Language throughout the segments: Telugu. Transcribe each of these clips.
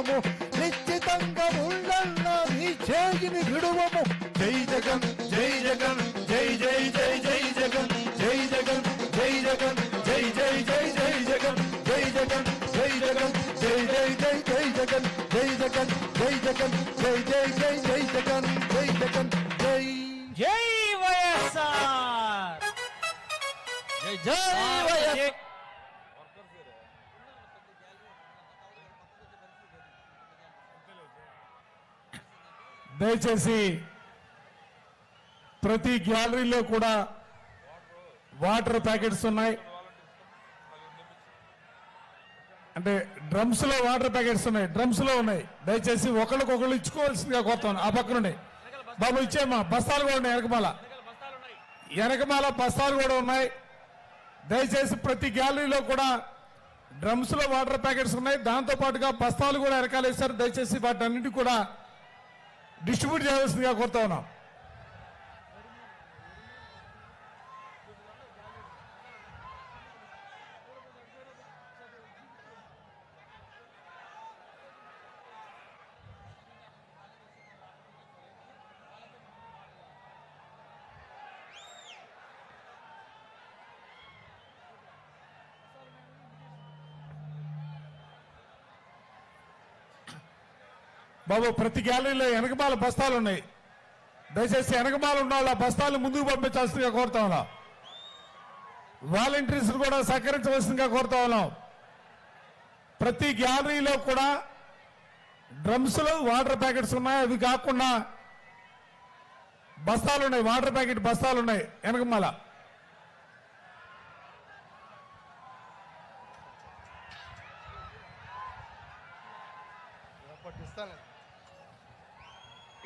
విడువము నిశ్చితంగా ఉండన్న నీ చేయిని విడువము జై జగన్ జై జగన్ జై జై జై జై జగన్ జై జగన్ జై జగన్ జై జై జై జై జగన్ జై జగన్ జై జగన్ జై జై జై జై జగన్ జై జగన్ జై జగన్ జై జై జై జై జగన్ జై జగన్ జై జై వైఎస్ఆర్ జై జై వైఎస్ దయచేసి ప్రతి గ్యాలరీలో కూడా వాటర్ ప్యాకెట్స్ ఉన్నాయి. అంటే డ్రమ్స్లో వాటర్ ప్యాకెట్స్ ఉన్నాయి. డ్రమ్స్లో ఉన్నాయి. దయచేసి ఒకరికొకరు ఇచ్చుకోవాల్సిందిగా కొత్త ఆ పక్కన ఉన్నాయి బాబు ఇచ్చేమ్మా బస్తాలు కూడా ఉన్నాయి వెనకమాల. వెనకమాల బస్తాలు కూడా ఉన్నాయి. దయచేసి ప్రతి గ్యాలరీలో కూడా డ్రమ్స్లో వాటర్ ప్యాకెట్స్ ఉన్నాయి. దాంతో పాటుగా బస్తాలు కూడా వెనకాలేశారు దయచేసి వాటన్నిటి కూడా డిస్ట్రిబ్యూట్ చేయాల్సిందిగా కోరుతా ఉన్నాం. బాబు ప్రతి గ్యాలరీలో వెనకమాల బస్తాలు ఉన్నాయి. దయచేసి వెనకమాల ఉన్న వాళ్ళ బస్తాలు ముందుకు పంపించాల్సిందిగా కోరుతా ఉన్నాం. వాలంటీర్స్ కూడా సహకరించవలసిందిగా కోరుతా ఉన్నాం. ప్రతి గ్యాలరీలో కూడా డ్రమ్స్లో వాటర్ ప్యాకెట్స్ ఉన్నాయి? అవి కాకుండా బస్తాలు ఉన్నాయి. వాటర్ ప్యాకెట్ బస్తాలు ఉన్నాయి వెనకమాల.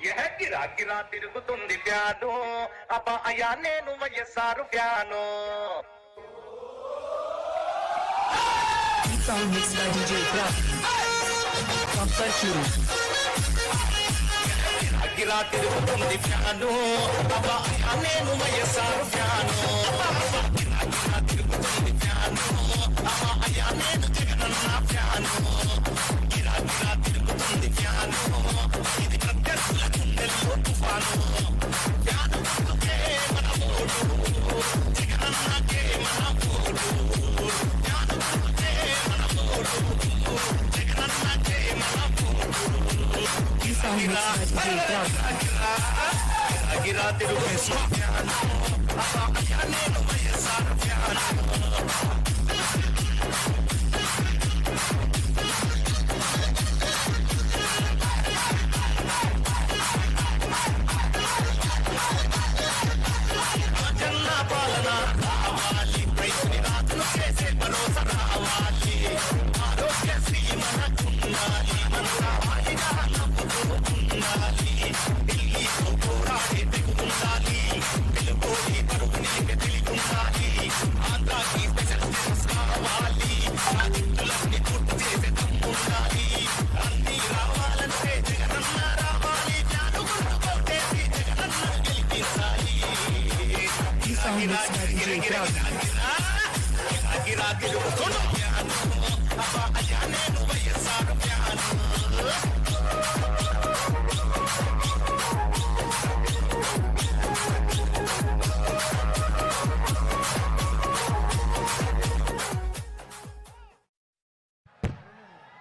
यह गिरा गिरा तिरुगु तुम प्यानो अब आया नैनु वयसारु प्यानो गिरा तिरुगु तुम प्यानो अब आया नैनु वयसारु प्यानो अब తిరుగు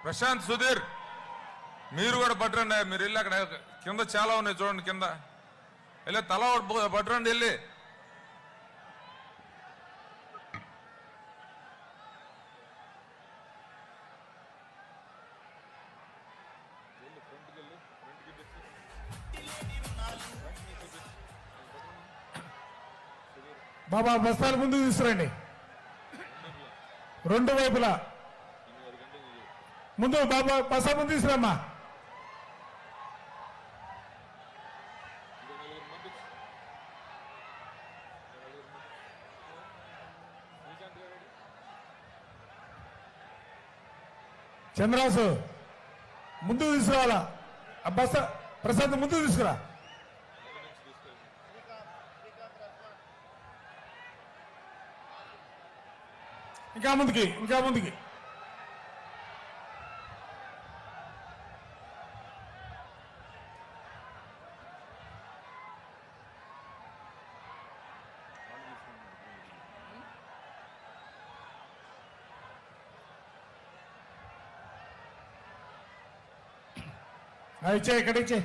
ప్రశాంత్ సుధీర్ మీరు కూడా పట్టరండి. మీరు వెళ్ళి అక్కడ కింద చాలా ఉన్నాయి చూడండి కింద. వెళ్ళి తల ఒకటి పట్టరండి వెళ్ళి. బాబా బస్తాలు ముందుకు తీసుకురండి. రెండు వైపులా. ముందు బాబా బస్తా ముందు తీసుకురమ్మా. చంద్రాసు ముందుకు తీసుకురావాలా? ఆ బస్తా ప్రశాంత్ ముందుకు తీసుకురా. ఇంకా ముందుకి ఇంకా ముందుకి. ఇచ్చే ఇక్కడ ఇచ్చే.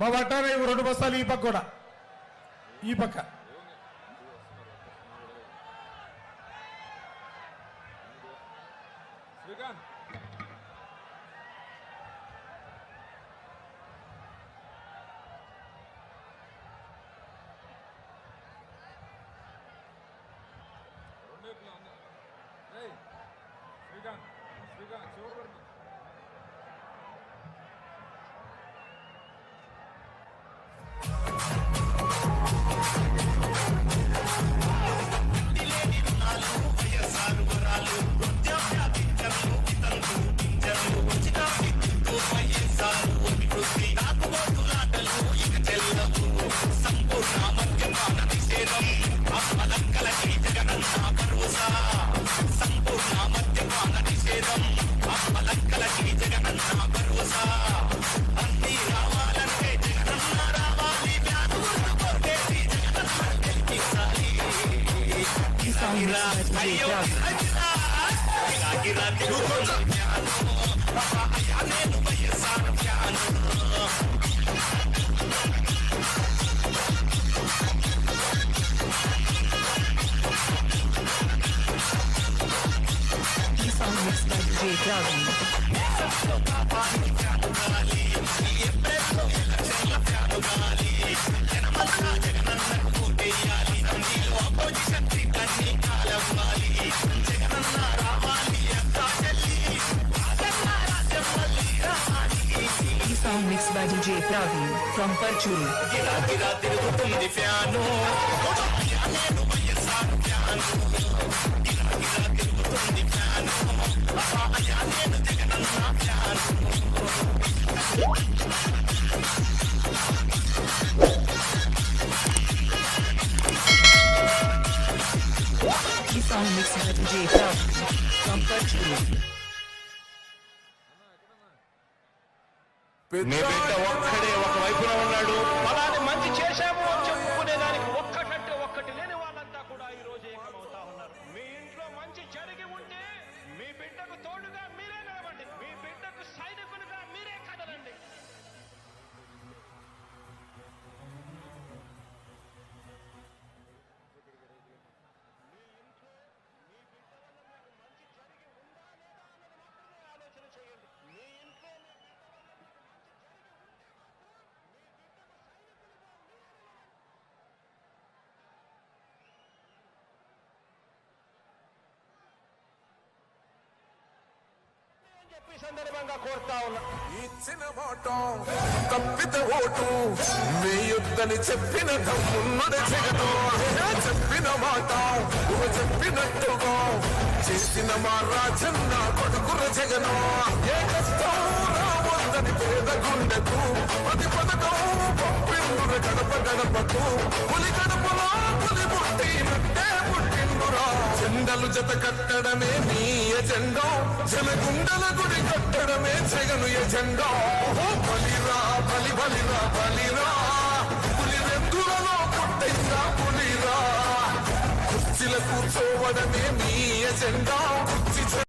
బాబా అట్టారా రెండు బస్తాలు ఈ పక్క కూడా. ఈ పక్క. Super Grazie. Mixed by DJ Praveen from Parchuri. Gira gira tere ko tum di piano. में बेटा वक्त खड़े సందర్భంగా కోరుతా ఉన్నా. ఇచ్చిన మాట తప్పిత ఓటు మీ యుద్ధని చెప్పిన తమ్మున్నది జగను చెప్పిన మాట చెప్పినట్టుగా చేసిన మా రాజన్న కొడుకుర జగను. ఏ కష్టం రావద్దని పేద గుండెకు ప్రతి పథకం పంపిందుర గడప గడపకు పులి గడపలో పులి పుట్టినట్టే జెండలు జత కట్టడమే నీ ఎజెండా. జనగుండల గుడి కట్టడమే జగను ఎజెండా. బలిరా బలి బలిరా బలిరా. పులి వెందులలో పుట్టైరా పులిరా. కుర్చీల కూర్చోవడమే మీ ఎజెండా.